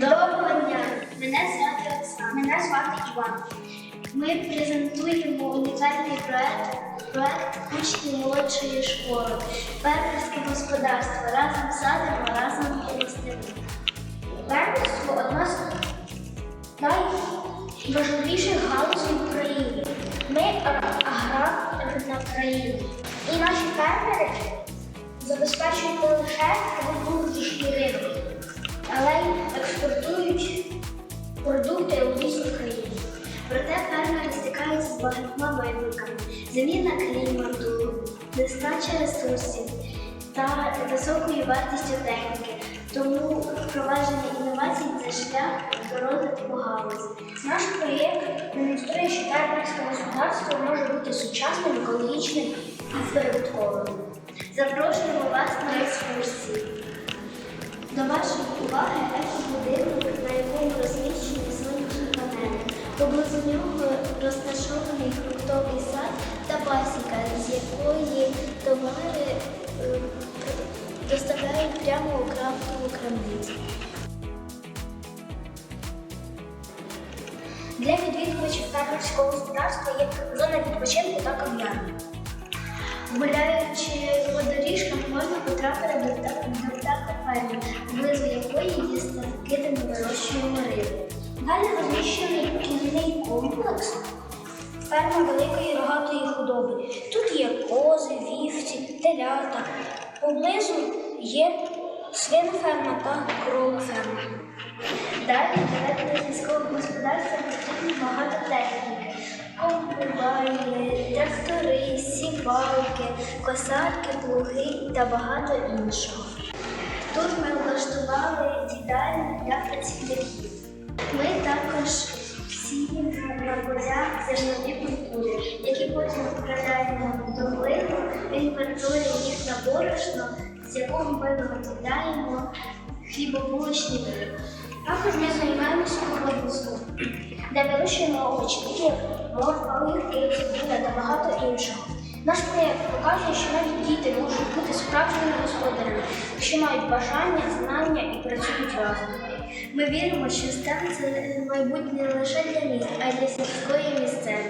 Доброго дня! Мене звати Оксана. Мене звати Іван. Ми презентуємо унікальний проект проект учні молодшої школи. Фермерське господарство. Разом садимо, разом ростимо. Фермерство одна з найважливіших галузей України. Ми аграрна країна. І наші фермери забезпечують не лише продовження ринку але й експортують продукти у різні країни. Проте фермери стикаються з багатьма викликами: заміна клімату, нестача ресурсів та високою вартістю техніки. Тому впровадження інновацій це шлях до розвитку галузі. Наш проєкт демонструє, що фермерське господарство може бути сучасним, екологічним і прибутковим. Запрошуємо вас Поблизу нього розташований фруктовий сад та пасіка, з якої товари е, доставляють прямо у крафтову крамницю. Для відвідувачів фермерського господарства є зона відпочинку та кав'ярня. Гуляючи по доріжках, можна потрапити до та- птахоферми, якої є ставки, де вирощуємо рибу. Далі комплекс ферма великої рогатої худоби. Тут є кози, вівці, телята. Поблизу є свиноферма та кролоферма. Далі для ведення сільського господарства потрібно багато техніки. Комбайни, трактори, сівалки, косарки, плуги та багато іншого. Тут ми влаштували їдальні для працівників. Ми також на полях зернові культури, які потім відправляємо до млину, він перетворює їх на борошно, з якого ми виготовляємо хлібобулочні вироби. Також ми займаємося городництвом, де вирощуємо овочі, такі як морква, огірки, цибуля та багато іншого. Наш проєкт показує, що навіть діти можуть бути справжніми господарями, якщо мають бажання, знання і працюють разом. Ми віримо, що станція – це майбутнє не лише для міст, а й для сільської місцевості.